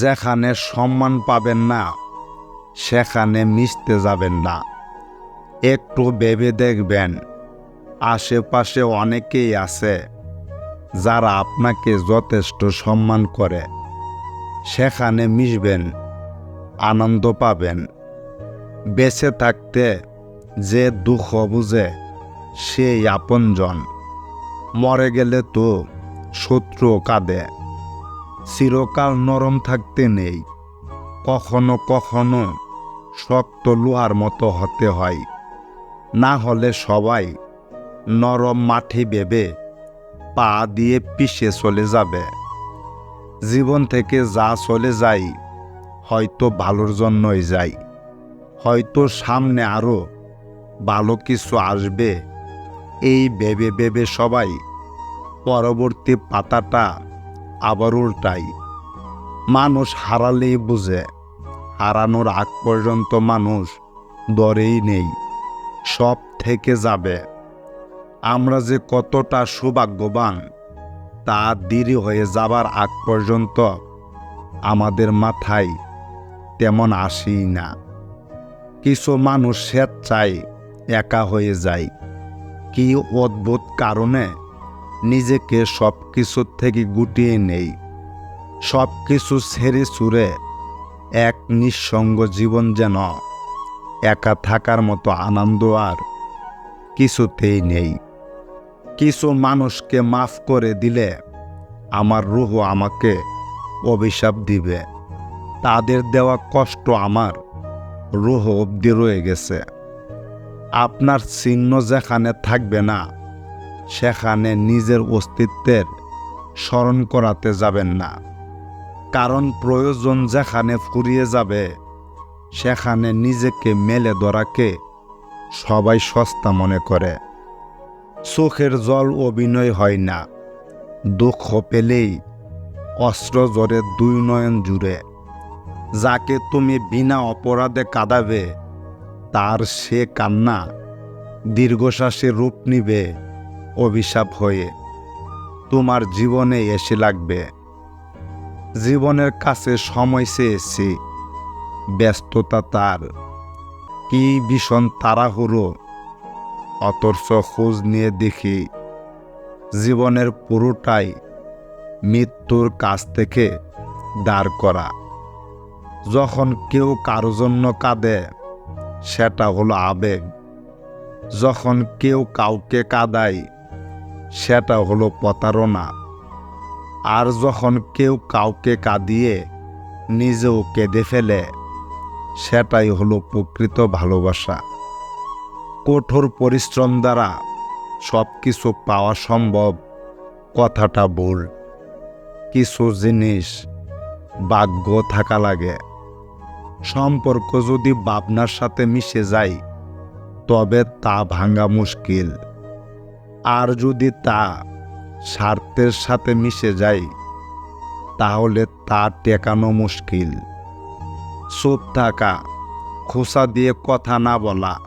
যেখানে সম্মান পাবেন না, সেখানে মিশতে যাবেন না। একটু ভেবে দেখবেন, আশেপাশে অনেকেই আছে যারা আপনাকে যথেষ্ট সম্মান করে। সেখানে মিশবেন, আনন্দ পাবেন। বেঁচে থাকতে যে দুঃখ বুঝে, সেই আপনজন। মরে গেলে তো শত্রু কাঁদে। চিরকাল নরম থাকতে নেই। কখনো কখনো শক্ত লোহার মতো হতে হয়। না হলে সবাই নরম মাঠে ভেবে পা দিয়ে পিষে চলে যাবে। জীবন থেকে যা চলে যাই হয়তো ভালোর জন্যই যাই হয়তো সামনে আরও ভালো কিছু আসবে। এই ভেবে ভেবে সবাই পরবর্তী পাতাটা আবার উল্টাই। মানুষ হারালেই বুঝে, হারানোর আগ পর্যন্ত মানুষ দরেই নেই, সব থেকে যাবে। আমরা যে কতটা সৌভাগ্যবান, তা দেরি হয়ে যাবার আগ পর্যন্ত আমাদের মাথায় তেমন আসেই না। কিছু মানুষ স্বেচ্ছায় একা হয়ে যায়। কি অদ্ভুত কারণে নিজেকে সব কিছুর থেকে গুটিয়ে নেই। সব কিছু ছেড়ে ছুড়ে এক নিঃসঙ্গ জীবন যেন একা থাকার মতো আনন্দ আর কিছুতেই নেই। কিছু মানুষকে মাফ করে দিলে আমার রুহ আমাকে অভিশাপ দিবে। তাদের দেওয়া কষ্ট আমার রুহ অবধি রয়ে গেছে। আপনার চিহ্ন যেখানে থাকবে না সেখানে নিজের অস্তিত্বের স্মরণ করাতে যাবেন না। কারণ প্রয়োজন যেখানে ফুরিয়ে যাবে, সেখানে নিজেকে মেলে ধরাকে সবাই সস্তা মনে করে। চোখের জল অভিনয় হয় না। দুঃখ পেলেই অস্ত্র জোরে দুই নয়ন জুড়ে। যাকে তুমি বিনা অপরাধে কাঁদাবে, তার সে কান্না দীর্ঘশ্বাসে রূপ নিবে। অভিশাপ হয়ে তোমার জীবনে এসে লাগবে। জীবনের কাছে সময় চেয়েছি, ব্যস্ততা তার। কি ভীষণ তাড়াহুড়ো অতর্স খোঁজ নিয়ে দেখি জীবনের পুরোটাই মৃত্যুর কাছ থেকে দাঁড় করা। যখন কেউ কারও জন্য কাঁদে, সেটা হলো আবেগ। যখন কেউ কাউকে কাঁদায় সেটা হলো প্রতারণা। আর যখন কেউ কাউকে কাঁদিয়ে নিজেও কেঁদে ফেলে, সেটাই হলো প্রকৃত ভালোবাসা। কঠোর পরিশ্রম দ্বারা সব কিছু পাওয়া সম্ভব, কথাটা ভুল। কিছু জিনিস ভাগ্য থাকা লাগে। সম্পর্ক যদি ভাবনার সাথে মিশে যায়, তবে তা ভাঙা মুশকিল। আর যদি তা স্বার্থের সাথে মিশে যায়, তাহলে তা টেকানো মুশকিল। চুপ থাকা, খোসা দিয়ে কথা না বলা,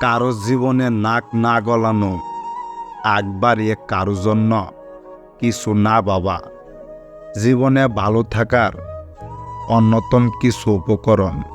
কারও জীবনে নাক না গলানো আগ বাড়িয়ে কারও জন্য কিছু না বাবা জীবনে ভালো থাকার অন্যতম কিছু উপকরণ।